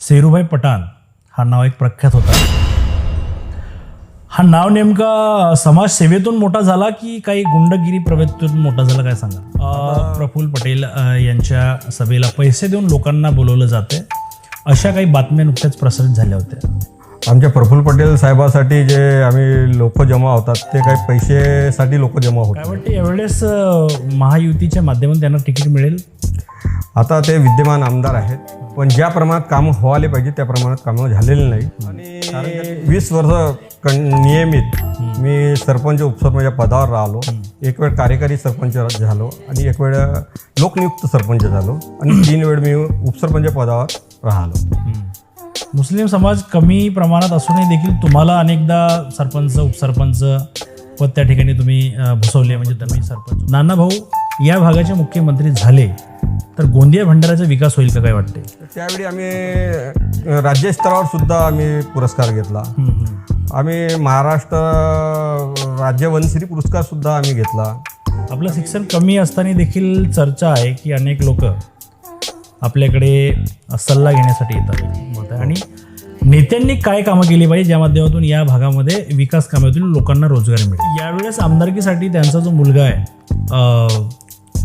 सेरूभाई पठाण हा नाव एक प्रख्यात होता. हा नाव नेमका समाजसेवेतून मोठा झाला की काही गुंडगिरी प्रवृत्तीतून मोठा झाला काय सांगा? प्रफुल्ल पटेल यांच्या सभेला पैसे देऊन लोकांना बोलवलं जाते अशा काही बातम्या नुकत्याच प्रसारित झाल्या होत्या. आमच्या प्रफुल्ल पटेल साहेबासाठी जे आम्ही लोक जमा होतात ते काही पैसेसाठी लोक जमा होतात. वाटतं यावेळेस महायुतीच्या माध्यमातून त्यांना तिकीट मिळेल? आता ते विद्यमान आमदार आहेत. पण ज्या प्रमाणात कामं व्हायला पाहिजे त्या प्रमाणात कामं झालेली नाही. आणि वीस वर्ष कं नियमित मी सरपंच उपसरपंच या पदावर राहिलो. एक वेळ कार्यकारी सरपंच झालो आणि एक वेळ लोकनियुक्त सरपंच झालो. आणि तीन वेळ मी उपसरपंच पदावर राहिलो. मुस्लिम समाज कमी प्रमाणात असूनही देखील तुम्हाला अनेकदा सरपंच उपसरपंच पद त्या ठिकाणी तुम्ही भूसवले म्हणजे तुम्ही सरपंच. नाना भाऊ या भागाचे मुख्यमंत्री झाले. तर गोंदिया भंडाराचा विकास होईल का काय वाटते त्यावेळी आम्ही अ, राज्य स्तरावर सुद्धा आम्ही पुरस्कार घेतला. आम्ही महाराष्ट्र राज्य वनश्री पुरस्कार सुद्धा आम्ही घेतला. आपलं शिक्षण कमी असताना देखील चर्चा आहे की अनेक लोक आपल्याकडे सल्ला घेण्यासाठी येतात. आणि नेत्यांनी काय कामं केली पाहिजे ज्या माध्यमातून या भागामध्ये विकास कामे होतील लोकांना रोजगार मिळेल? यावेळेस आमदारकीसाठी त्यांचा जो मुलगा आहे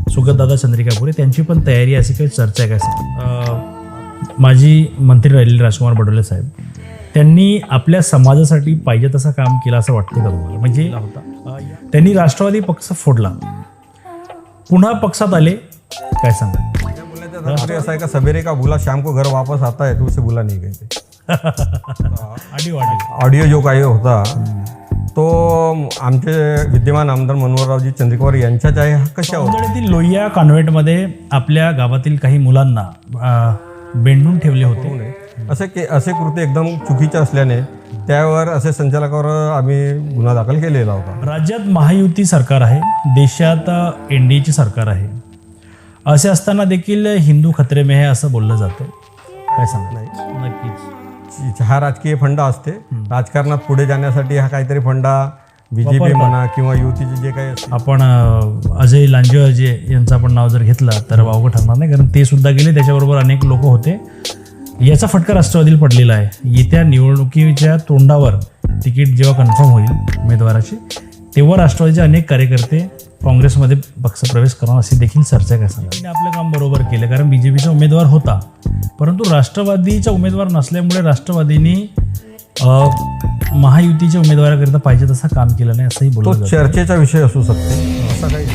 सुगतदादा चंद्रिकापुरे त्यांची पण तयारी अशी काही चर्चा आहे काय माजी मंत्री राहिलेले राजकुमार बडोले साहेब त्यांनी आपल्या समाजासाठी पाहिजे तसं काम केलं असं वाटतं का तुम्हाला? म्हणजे त्यांनी राष्ट्रवादी पक्ष फोडला. पुन्हा पक्षात आले काय सांगा असं आहे का? सवेरे का बोला शाम को घर वापस आता है तो उसे बोला नहीं आडी वाढली. ऑडिओ जो काही होता. तो आमचे विद्यमान आमदार मनोहररावजी चंद्रिकवार यांच्याच आहे. हा कशावर लोहिया कॉन्व्हेंटमध्ये आपल्या गावातील काही मुलांना बेंडून ठेवले होते. असे के असे कृत्य एकदम चुकीचे असल्याने त्यावर असे संचालकावर आम्ही गुन्हा दाखल केलेला होता. राज्यात महायुती सरकार आहे देशात एन डी एची सरकार आहे. असे असताना देखील हिंदू खतरे में है असं बोललं जातं. काय सांगता? नक्कीच. हा राजकीय फंडा असते. राजकारणात पुढे जाण्यासाठी हा काहीतरी फंडा बीजेपी म्हणा किंवा युतीचे जे काही असते आपण अजय लांजे यांचं आपण नाव जर घेतलं तर वावगं ठरणार नाही कारण ते सुद्धा गेले त्याच्याबरोबर अनेक लोक होते. याचा फटका राष्ट्रवादीला पडलेला आहे. येत्या निवडणुकीच्या तोंडावर तिकीट जेव्हा कन्फर्म होईल उमेदवाराची तेव्हा राष्ट्रवादीचे अनेक कार्यकर्ते काँग्रेसमध्ये पक्षप्रवेश करणार अशी देखील चर्चा काय सांगा त्यांनी आपलं काम बरोबर केलं कारण बी जे पीचा उमेदवार होता. परंतु राष्ट्रवादीचा उमेदवार नसल्यामुळे राष्ट्रवादीने महायुतीच्या उमेदवाराकरिता पाहिजे तसं काम केलं नाही असंही तो बोललं जातं. चर्चेचा विषय असू शकते. असा काही